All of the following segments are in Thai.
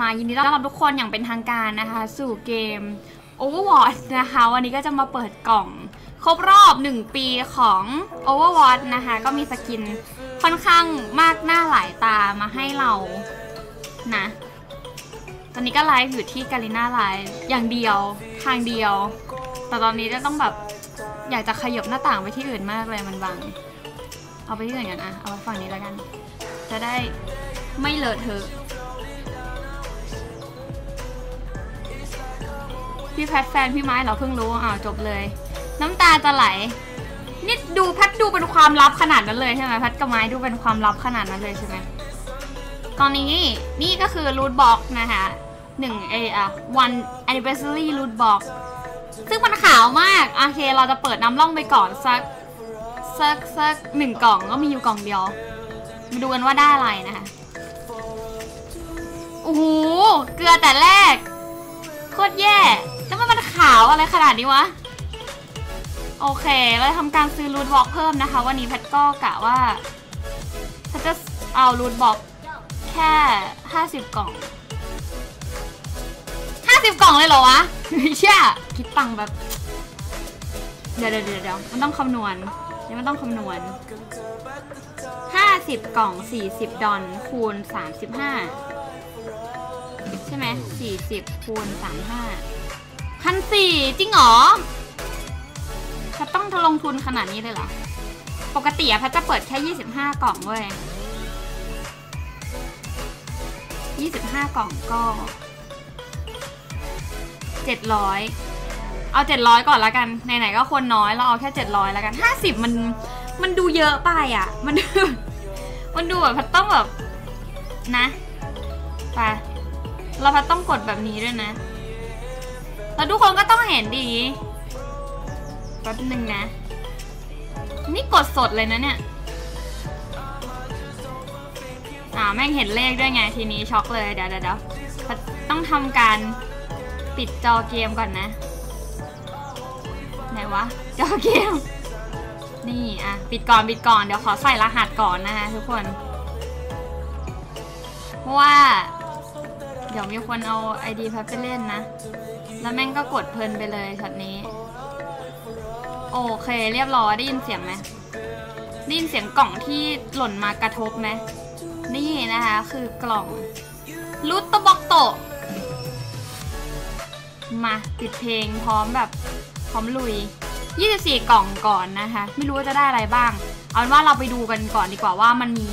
มายินดีต้อนรับทุกคนอย่างเป็นทางการนะคะ สู่เกม Overwatch นะคะ วันนี้ก็จะมาเปิดกล่อง ครบรอบ 1 ปีของ Overwatch นะคะ ก็มีสกินค่อนข้างมากหน้าหลายตามาให้เรานะ ตอนนี้ก็ไลฟ์อยู่ที่กาลิน่าไลฟ์อย่างเดียวทางเดียว แต่ตอนนี้จะต้องแบบอยากจะขยบหน้าต่างไปที่อื่นมากเลยมันบัง เอาไปที่อื่นกันอะเอาไว้ฝั่งนี้แล้วกัน จะได้ไม่เลอะเทอะ พี่แพทแฟนพี่ไม้เหราเพิ่งรู้อ้าวจบเลย น้ำตาจะไหลนี่ดูแพทดูเป็นความลับขนาดนั้นเลยใช่ไหมแพทกับไม้ดูเป็นความลับขนาดนั้นเลยใช่ไหมตอนนี้นี่ก็คือรูทบ็อกนะคะหนึ่งเออะ one anniversary root box ซึ่งมันขาวมากโอเคเราจะเปิดน้ำล่องไปก่อนสักสักสักหนึ่งกล่องก็มีอยู่กล่องเดียว มาดูกันว่าได้อะไรนะคะโอ้โหเกลือแต่แรก โคตรแย่ แล้วมันมันขาวอะไรขนาดนี้วะ โอเค เราจะทำการซื้อรูทบ็อกเพิ่มนะคะ วันนี้แพทก็กะว่าแพทจะเอารูทบ็อกแค่ 50 กล่อง 50 กล่องเลยเหรอวะเชี่ยคิดตังแบบ เดี๋ยวเดี๋ยวเดี๋ยวมันต้องคำนวณนี่มันต้องคำนวณ 50 กล่อง 40 ดอลคูณ 35 ใช่ไหม40คูณ 35 พันสี่จริงหรอจะต้องลงทุนขนาดนี้เลยเหรอ ปกติอะพัชจะเปิดแค่ 25 กล่องเว้ย25 กล่องก็ 700 เอา 700 ก่อนละกัน ไหนๆก็คนน้อย เราเอาแค่ 700ละกัน 50 มัน มันดูเยอะไปอะมัน มันดูแบบพัดต้องแบบ นะ ไป เราพัดต้องกดแบบนี้ด้วยนะ แล้วทุกคนก็ต้องเห็นดีแป๊บนึงนะ นี่กดสดเลยนะเนี่ย อ่าแม่งเห็นเลขด้วยไงทีนี้ช็อกเลยเดี๋ยวเดี๋ยวเดี๋ยวต้องทำการปิดจอเกมก่อนนะ ไหนวะ จอเกม นี่อะ ปิดก่อนปิดก่อนเดี๋ยวขอใส่รหัสก่อนนะคะทุกคน เพราะว่า เดี๋ยวมีคนเอา ID แพทไปเล่นนะ แล้วแม่งก็กดเพลินไปเลยช็อตนี้ โอเค เรียบร้อยได้ยินเสียงไหมได้ยินเสียงกล่องที่หล่นมากระทบไหมนี่นะคะคือกล่องรูตโตบอกโตมาปิดเพลงพร้อมแบบพร้อมลุย 24 กล่องก่อนนะคะ ไม่รู้ว่าจะได้อะไรบ้าง เอาเป็นว่าเราไปดูกันก่อนดีกว่าว่ามันมี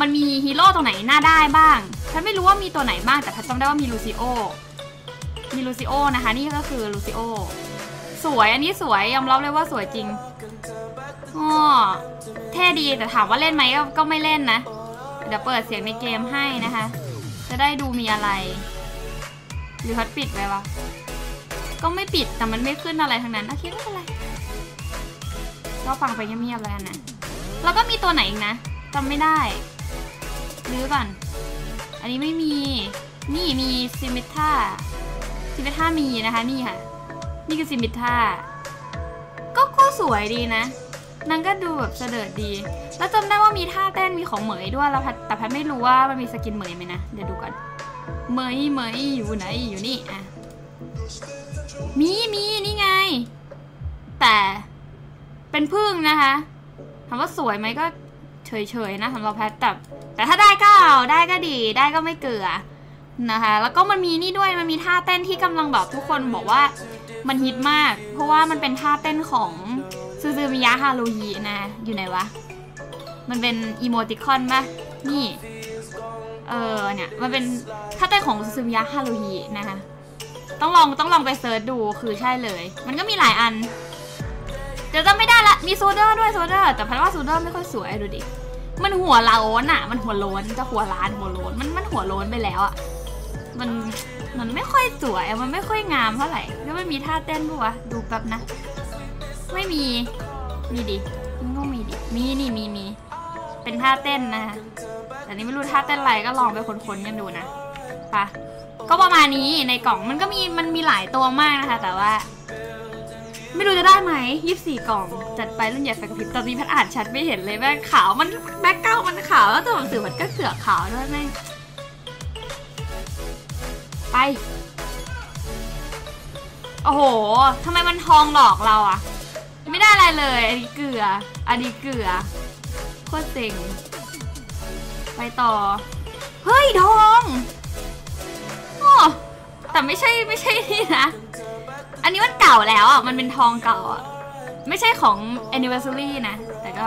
มันมีฮีโร่ตัวไหนน่าได้บ้างฉันไม่รู้ว่ามีตัวไหนบ้างแต่ฉันจำได้ว่ามีลูซิโอ มีลูซิโอนะคะ นี่ก็คือลูซิโอสวยอันนี้สวยยอมรับเลยว่าสวยจริงอ๋อเท่ดีแต่ถามว่าเล่นไหมก็ก็ไม่เล่นนะ เดี๋ยวเปิดเสียงในเกมให้นะคะ จะได้ดูมีอะไร หรือพัดปิดไว้วะก็ไม่ปิดแต่มันไม่ขึ้นอะไรทั้งนั้นโอเคไม่เป็นไรก็ฟังไปเงียบๆแล้วนะแล้วก็มีตัวไหนอีกนะจำไม่ได้หรือก่อน อันนี้ไม่มี นี่มีซิมิท่า ซิมิท่ามีนะคะนี่ค่ะ นี่คือซิมิท่าก็ก็สวยดีนะนางก็ดูแบบเสดิร์ดดี แล้วจำได้ว่ามีท่าเต้นมีของเหมยด้วยแล้วพัดแต่พัดไม่รู้ว่ามันมีสกินเหมยไหมนะ เดี๋ยวดูก่อนเหมยเหมยอยู่ไหนอยู่นี่อะมีมีนี่ไง แต่เป็นพึ่งนะคะถามว่าสวยไหมก็เฉยๆนะสำหรับแพทแต่แต่ถ้าได้ก็เอาได้ก็ดีได้ก็ไม่เกลือ นะคะแล้วก็มันมีนี่ด้วยมันมีท่าเต้นที่กำลังแบบทุกคนบอกว่ามันฮิตมาก เพราะว่ามันเป็นท่าเต้นของซูซูมิยะฮารุฮินะอยู่ไหนวะ มันเป็นอีโมติคอนปะนี่ เออเนี่ยมันเป็นท่าเต้นของซูซูมิยะฮารุฮินะคะต้องลองต้องลองไปเซิร์ชดูคือใช่เลย มันก็มีหลายอันเดี๋ยวจะไม่ได้ละมีโซเดอร์ด้วยโซเดอร์แต่พันว่าโซเดอร์ไม่ค่อยสวยดูดิมันหัวโล้นอะมันหัวโล้นจะหัวล้านหัวโล้นมันมันหัวโล้นไปแล้วอะ มันมันไม่ค่อยสวยมันไม่ค่อยงามเท่าไหร่แล้วมันมีท่าเต้นปะวะดูแป๊บนะ ไม่มีมีดิมันต้องมีดิมีนี่มีมีเป็นท่าเต้นนะคะแต่นี่ไม่รู้ท่าเต้นอะไรก็ลองไปค้นๆกันดูนะปะก็ประมาณนี้ในกล่องมันก็มีมันมีหลายตัวมากนะคะ แต่ว่า ไม่รู้จะได้ไหมยี่สี่กล่อง จัดไปรุ่นใหญ่ไฟกระพริบตอนนี้พัดอ่านชัดไม่เห็นเลยแม่ขาวมันแบ็คเก้ามันขาวแล้วตัวหนังสือมันก็เกือกขาวด้วยแม่ ไป โอ้โหทำไมมันทองหลอกเราอะไม่ได้อะไรเลย อันนี้เกลือ อันนี้เกลือ โคตรเซ็ง ไปต่อ เฮ้ยทองโอ้แต่ไม่ใช่ไม่ใช่นี่นะ อันนี้มันเก่าแล้วอะ มันเป็นทองเก่าอะ ไม่ใช่ของ anniversary นะ แต่ก็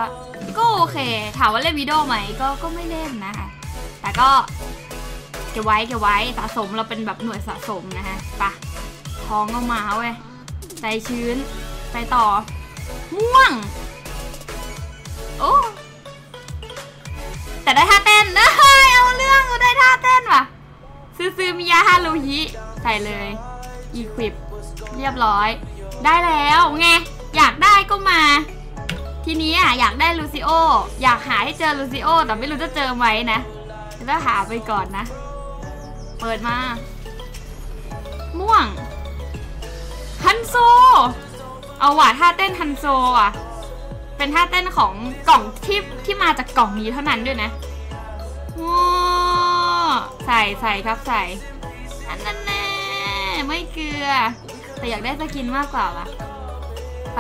ก็โอเค ถามว่าเล่นวิดีโอไหม ก็ก็ไม่เล่นนะคะ แต่ก็ เก็บไว้เก็บไว้สะสมเราเป็นแบบหน่วยสะสมนะฮะปะทองก็มาเว้ยใจชื้น ไปต่อ ม่วง โอ้แต่ได้ท่าเต้นเอ้ยเอาเรื่องได้ท่าเต้นว่ะ ซื้อซื้อมิยาฮารุฮิใส่เลย อีควิป เรียบร้อย ได้แล้วไง อยากได้ก็มา ทีนี้อะอยากได้ลูซิโอ อยากหาให้เจอลูซิโอ แต่ไม่รู้จะเจอไหมนะจะหาไปก่อนนะ เปิดมา ม่วง ฮันโซ เอาว่ะท่าเต้นฮันโซอะ เป็นท่าเต้นของกล่องที่ที่มาจากกล่องนี้เท่านั้นด้วยนะว้าใส่ใส่ครับใส่ อันนั้นแน่ไม่เกลือ แต่อยากได้สกินมากกว่าว่ะ ไป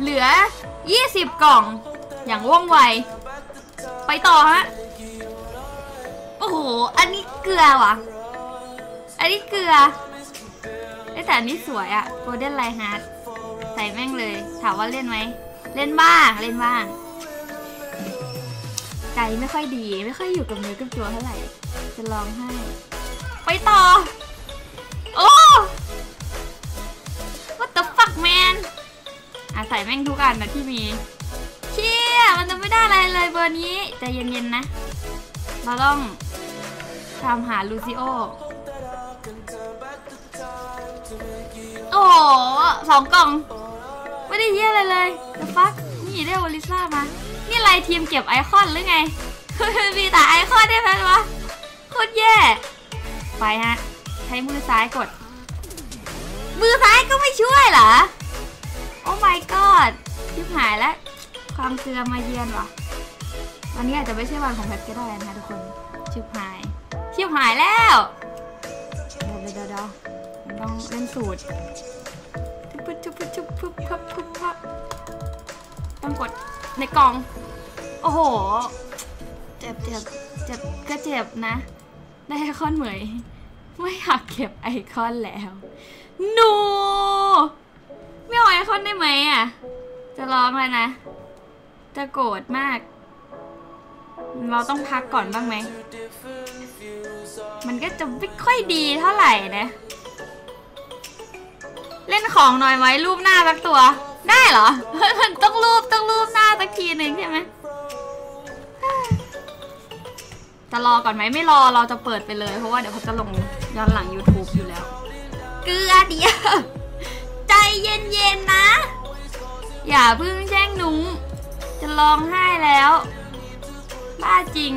เหลือ 20 กล่อง อย่างว่องไว ไปต่อฮะ โอ้โห อันนี้เกลือว่ะ อันนี้เกลือแต่อันนี้สวยอะโกลเด้นไลฮาร์ดใส่แม่งเลย ถามว่าเล่นไหม เล่นบ้าง เล่นบ้าง ใจไม่ค่อยดี ไม่ค่อยอยู่กับเนื้อกับตัวเท่าไหร่ จะร้องไห้ ไปต่อ โอ้ what the fuck man อะใส่แม่งทุกอันนะที่มี เชี่ย มันจะไม่ได้อะไรเลยเบอร์นี้ ใจเย็นๆนะ เราต้องตามหาลูซิโอ อ้โหสองกล่อง ไม่ได้เยี่ยอะไรเลย the fuck นี่ได้โอลิซ่ามา นี่อะไรทีมเก็บไอคอนหรือไง มีแต่ไอคอนได้ไหมวะโคตรแย่ ไปฮะ ใช้มือซ้ายกด มือซ้ายก็ไม่ช่วยเหรอ โอ้ my god ชิบหายแล้ว ความเกลือมาเยือนว่ะวันนี้อาจจะไม่ใช่วันของแพทก็ได้นะคะทุกคน ชิบหาย ชิบหายแล้วเดี๋ยวเดี๋ยวเดี๋ยวมัน ต้องเล่นสูตรทุบทุบทุบทุบทุบทุบทุบทุบต้องกดในกล่อง โอ้โห เจ็บเจ็บเจ็บก็เจ็บนะ ได้ไอคอนเหมย ไม่อยากเก็บไอคอนแล้วหนูไม่เอาไอคอนได้ไหมอะ จะร้องเลยนะ จะโกรธมาก เราต้องพักก่อนบ้างไหม มันก็จะไม่ค่อยดีเท่าไหร่นะ เล่นของหน่อยไหมรูปหน้าสักตัว ได้เหรอ มันต้องรูปต้องรูปหน้าสักทีหนึ่งใช่ไหมจะรอก่อนไหมไม่รอเราจะเปิดไปเลยเพราะว่าเดี๋ยวเขาจะลงย้อนหลัง YouTube อยู่แล้ว เกลือเดียว ใจเย็นๆนะ อย่าเพึ่งแช่งหนุ้งจะร้องไห้แล้ว บ้าจริง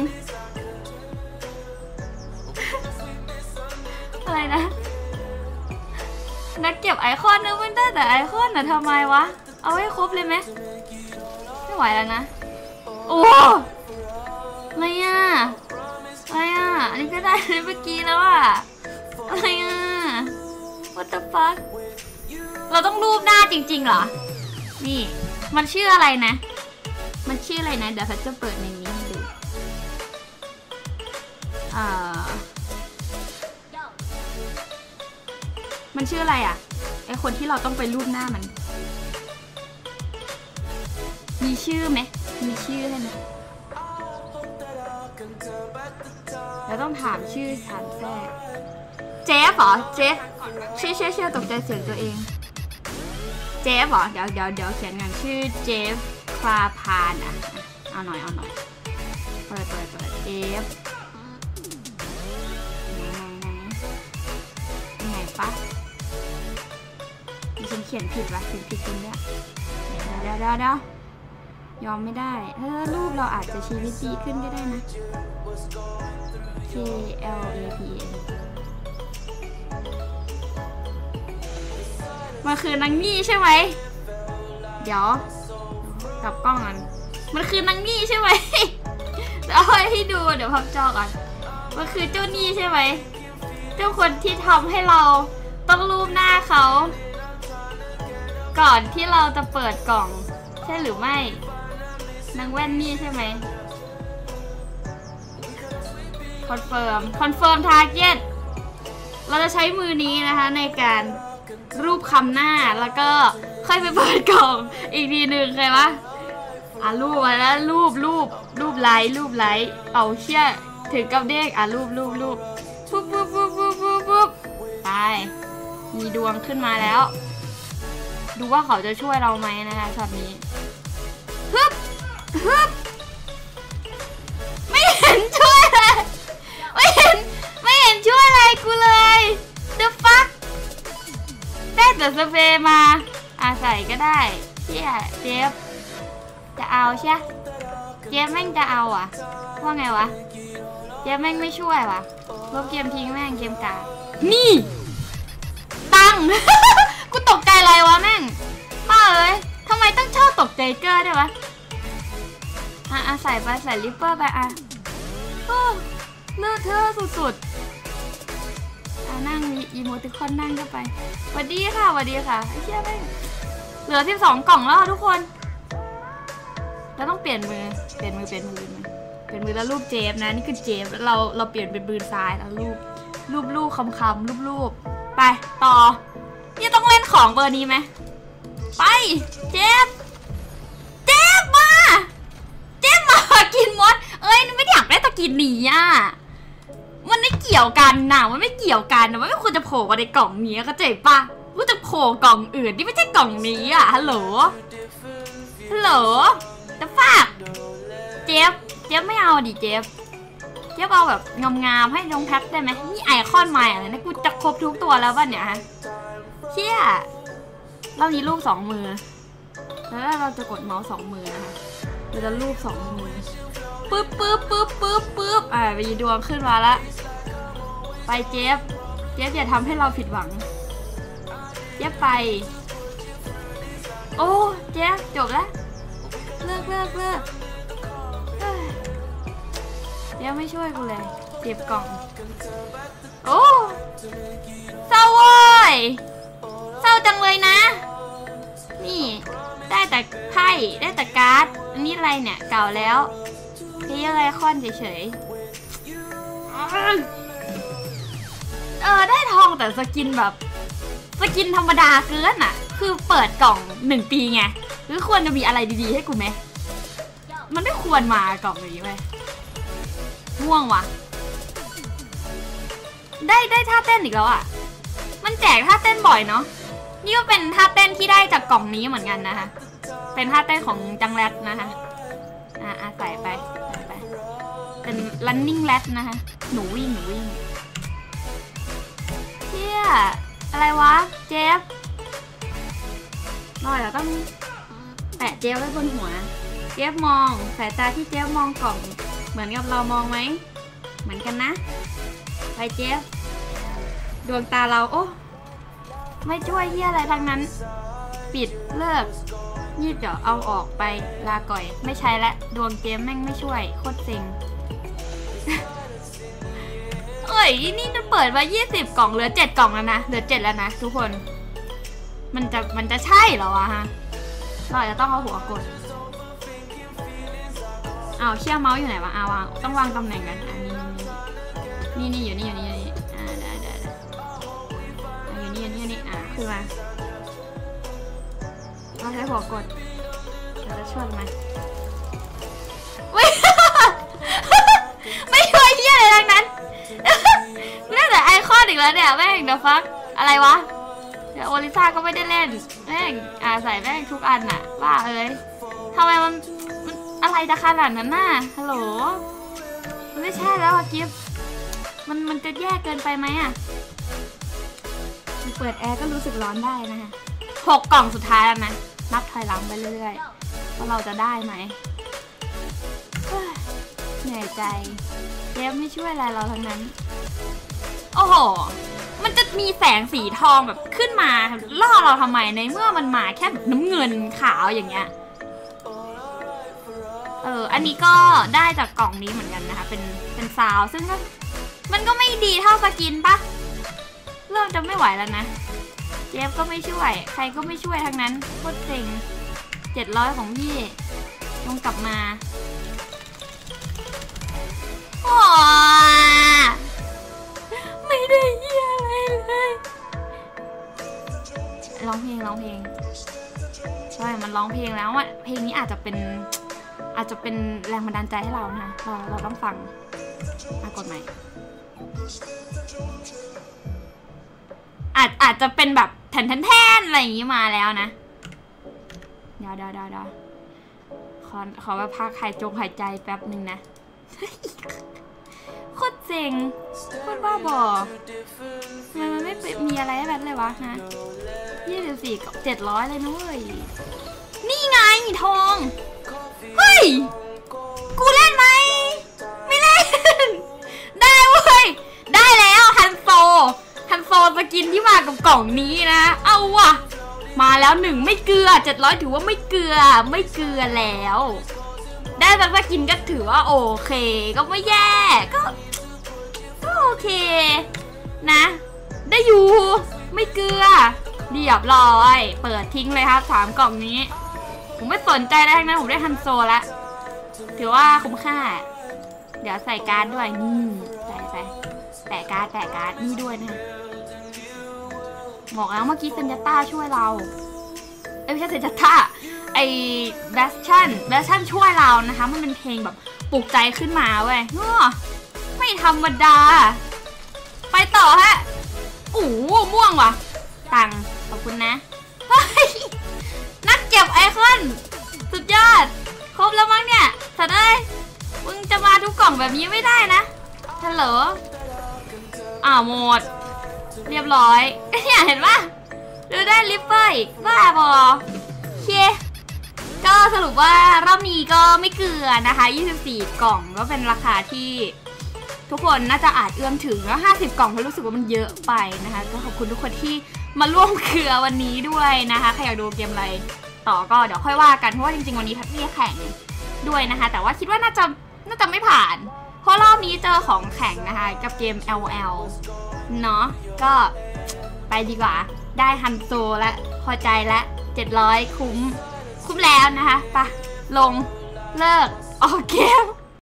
อะไรนะ นักเก็บไอคอนนึกไม่ได้แต่ไอคอนน่ะทำไมวะ เอาให้ครบเลยไหมไม่ไหวแล้วนะ โอ้อะไรอะอะไรอะ อันนี้ก็ได้ในเมื่อกี้แล้วอะ อะไรอะ what the fuck เราต้องรูปหน้าจริงๆเหรอ นี่ มันชื่ออะไรนะ มันชื่ออะไรนะ เดี๋ยวแพทจะเปิดในนี้ดูอ่า มันชื่ออะไรอะไอคนที่เราต้องไปรูปหน้ามัน มีชื่อไหมมีชื่อให้ไหมเราต้องถามชื่อถามแท้เจฟเหรอเจฟเชื่อเชื่อเชื่อตกใจเสียงตัวเอง เจฟเหรอเดี๋ยวเดี๋ยวเดี๋ยวเขียนกันชื่อเจฟคลาพานอะเอาหน่อยเอาหน่อยเปิดเปิดเปิดเจฟไหนไหนไหนปะ ฉันเขียนผิดวะเขียนผิดจริงด้ยเดี๋ยวเดี๋ยวเดี๋ยวยอมไม่ได้เออรูปเราอาจจะชีวิตดีขึ้นก็ได้นะ K L A P N มันคือนางนี่ใช่ไหม เดี๋ยวกลับกล้องกันมันคือนางนี่ใช่ไหมเอาให้ดูเดี๋ยวพับจอก่อน มันคือเจ้านี่ใช่ไหม เจ้าคนที่ทำให้เราต้องรูปหน้าเขา ก่อนที่เราจะเปิดกล่อง ใช่หรือไม่นางแว่นนี่ใช่ไหมคอนเฟิร์มคอนเฟิร์มทาร์เก็ตเราจะใช้มือนี้นะคะในการรูปคำหน้าแล้วก็ค่อยไปเปิดกล่องอีกทีหนึ่งเคยปะอะรูปแล้วรูปรูปรูปไลค์รูปไลค์เอาเชี่ยถึงกับเด้งอะรูปรูปรูปปุ๊บปุ๊บปุ๊บปุ๊บปุ๊บปุ๊บไปมีดวงขึ้นมาแล้ว ดูว่าเขาจะช่วยเราไหมนะคะช็อตนี้ฮึบฮึบไม่เห็นช่วยเลยไม่เห็นไม่เห็นช่วยอะไรกูเลย the fuck ได้แต่สเปรย์มาอาใส่ก็ได้เชี่ยเจฟจะเอาใช่เจฟแม่งจะเอาอะว่าไงวะเจฟแม่งไม่ช่วยวะลบเกมทิ้งแม่งเกมกานี่ ตั้ง ตกใจเกอร์ได้วยวะอะอะใส่ไปใส่ลิปเปอร์ไปอะโอ้เลอะเทอสุดๆอะนั่งมีอีโมติคอนนั่งเข้าไปสวัสดีค่ะสวัสดีค่ะไอ้เชี่ยแม่งเหลือ 12 กล่องแล้วอะทุกคนเราต้องเปลี่ยนมือ เปลี่ยนมือเปลี่ยนมือเปลี่ยนมือแล้วรูปเจฟนะนี่คือเจฟเราเราเปลี่ยนเป็นมือซ้ายแล้วรูปรูปรูปคำคำรูปรูปไปต่อ นี่ต้องเล่นของเบอร์นี้ไหมไป เจฟ นหนีอะมันไม่เกี่ยวกันนะมันไม่เกี่ยวกันนะมันไม่ควรจะโผล่มาในกล่องนี้เข้าใจปะกูจะโผล่กล่องอื่นที่ไม่ใช่กล่องนี้อะฮัลโหลฮัลโหลจะฝากเจฟเจฟไม่เอาดิเจฟเจฟเอาแบบงามๆให้น้องแพทได้ไหมนี่ไอคอนใหม่อะไรนะกูจะครบทุกตัวแล้วป่ะเนี่ยฮะเชี่ยเรามีรูปสองมือแล้วเราจะกดเมาส์สองมือนะคะเราจะรูปสองมือ ปึ๊บปึ๊บปึ๊บปึ๊บปึ๊บอ่ามีดวงขึ้นมาละไปเจฟเจฟอย่าทำให้เราผิดหวัง เจฟไป โอ้เจฟจบแล้วเลิกเลิกเลิกเอ้ยเจฟไม่ช่วยกูเลยเก็บกล่อง โอ้เศร้าว้ยเศร้าจังเลยนะ นี่ ได้แต่ไพ่ได้แต่การ์ด อันนี้อะไรเนี่ยเก่าแล้ว นี่อะไรคอนเฉยๆ เออได้ทองแต่สกินแบบ สกินธรรมดาเกินอะ คือเปิดกล่องหนึ่งปีไง หรือควรจะมีอะไรดีๆให้กูไหม มันไม่ควรมากล่องนี้ไหมม่วงว่ะได้ได้ท่าเต้นอีกแล้วอะ มันแจกท่าเต้นบ่อยเนาะ นี่ก็เป็นท่าเต้นที่ได้จากกล่องนี้เหมือนกันนะคะ เป็นท่าเต้นของจังแรดนะคะ running rat นะคะ หนูวิ่ง หนูวิ่งเที่ยอะไรวะ เจฟเราเดี๋ยวต้องแปะเจฟไว้บนหัว เจฟมอง สายตาที่เจฟมองกล่อง เหมือนกับเรามองไหม เหมือนกันนะ ไปเจฟ ดวงตาเรา โอ้ไม่ช่วยเฮียอะไรทั้งนั้น ปิดเลิกนี่เดี๋ยวเอาออกไปลาก่อย ไม่ใช้ละ ดวงเกมแม่งไม่ช่วย โคตรเซ็ง เอ้ยนี่มันเปิดมา 20 กล่องเหลือ 7 กล่องแล้วนะ เหลือ 7 แล้วนะทุกคน มันจะ มันจะใช่เหรอวะฮะ เราจะต้องเอาหัวกด เอาเชี่ยเมาส์อยู่ไหนวะเอาวาง ต้องวางตำแหน่งกันอันนี้นี่นี่อยู่นี่อยู่นี่อยู่นี่อ่าได้ได้ได้อะอยู่นี่อยู่นี่อยู่นี่อ่าคือมาเราใช้หัวกดเราจะชวยไหม เหี้ยอะไรทั้งนั้นเล่นแต่ไอคอนอีกแล้วเนี่ยแม่งเดอะฟักอะไรวะเดี๋ยวโอลิซ่าก็ไม่ได้เล่นแม่งอ่าใส่แม่งทุกอันอะว่าเอ้ยทำไมมันมันอะไรจะขนาดนั้นน่ะฮัลโหลมันไม่ใช่แล้วอะกิฟมันมันจะแย่เกินไปไหมอะเปิดแอร์ก็รู้สึกร้อนได้นะคะหกกล่องสุดท้ายแล้วนะนับถอยหลังไปเรื่อยๆว่าเราจะได้ไหมเหนื่อยใจ เฟไม่ช่วยอะไรเราทั้งนั้น โอ้โห มันจะมีแสงสีทองแบบขึ้นมาล่อเราทำไมในเมื่อมันมาแค่แบบน้ำเงินขาวอย่างเงี้ย เออ อันนี้ก็ได้จากกล่องนี้เหมือนกันนะคะ เป็นเป็นซาวซึ่งก็มันก็ไม่ดีเท่าสกินปะเริ่มจะไม่ไหวแล้วนะเจฟก็ไม่ช่วย ใครก็ไม่ช่วยทั้งนั้นโคตรเซ็งเจ็ดร้อยของพี่ลงกลับมา ไม่ได้เหี้ยอะไรเลยร้องเพลงร้องเพลงใช่มันร้องเพลงแล้วอะเพลงนี้อาจจะเป็นอาจจะเป็นแรงบันดาลใจให้เรานะเราเราต้องฟังอากดใหม่อาจอาจจะเป็นแบบแผ่นแทนอะไรอย่างนี้มาแล้วนะเดี๋ยวเดี๋ยวเดี๋ยวเดี๋ยวขอขอแบบพักหายจงหายใจแป๊บหนึ่งนะ โคตรเจ๋งโคตรบ้าบอทำไมมันไม่เป็นมีอะไรให้แบทเลยวะนะยี่สิบสี่กับเจ็ดร้อยเลยนะเว้ย นี่ไงทอง เฮ้ย กูเล่นไหม ไม่เล่น ได้เว้ย ได้แล้วฮันโซฮันโซสกินที่มากับกล่องนี้นะ เอาว่ะ มาแล้วหนึ่งไม่เกลือเจ็ดร้อยถือว่าไม่เกลือ ไม่เกลือแล้ว ได้สักสกินก็ถือว่าโอเค ก็ไม่แย่ก็ก็โอเค นะ ได้อยู่ ไม่เกลือเรียบร้อย เปิดทิ้งเลยครับสามกล่องนี้ ผมไม่สนใจแล้วทั้งนั้นผมได้ฮันโซละถือว่าคุ้มค่า เดี๋ยวใส่การ์ดด้วยนี่ใส่ใส่แปะการ์ดแปะการ์ดนี่ด้วยนะบอกแล้วเมื่อกี้เซนยต้าช่วยเรา ไม่ใช่เซนยต้าไอแบสชั่นแบสชั่นช่วยเรานะคะ มันเป็นเพลงแบบปลุกใจขึ้นมาเว้ยไม่ธรรมดา ไปต่อฮะโอ้ม่วงว่ะ ตังขอบคุณนะ นักเก็บไอคอน สุดยอด ครบแล้วมั้งเนี่ยสัตว์เอ้ยมึงจะมาทุกกล่องแบบนี้ไม่ได้นะฮัลโหลอ้าวหมด เรียบร้อยเนี่ยเห็นปะ ดูได้ลิปเปอร์อีกบ้าบอโอเคก็สรุปว่ารอบนี้ก็ไม่เกลือนะคะ 24 กล่องก็เป็นราคาที่ทุกคนน่าจะอาจเอื้อมถึงแล้ว50 กล่องเพราะรู้สึกว่ามันเยอะไปนะคะ ก็ขอบคุณทุกคนที่มาร่วมเครือวันนี้ด้วยนะคะ ใครอยากดูเกมอะไรต่อก็เดี๋ยวค่อยว่ากัน เพราะว่าจริงๆวันนี้พัทเรียแข่งด้วยนะคะ แต่ว่าคิดว่าน่าจะน่าจะไม่ผ่าน เพราะรอบนี้เจอของแข่งนะคะ กับเกม LL เนาะก็ไปดีกว่า ได้ฮันโซและพอใจและ 700 คุ้ม คุ้มแล้วนะคะไปะลงเลิกออกเกม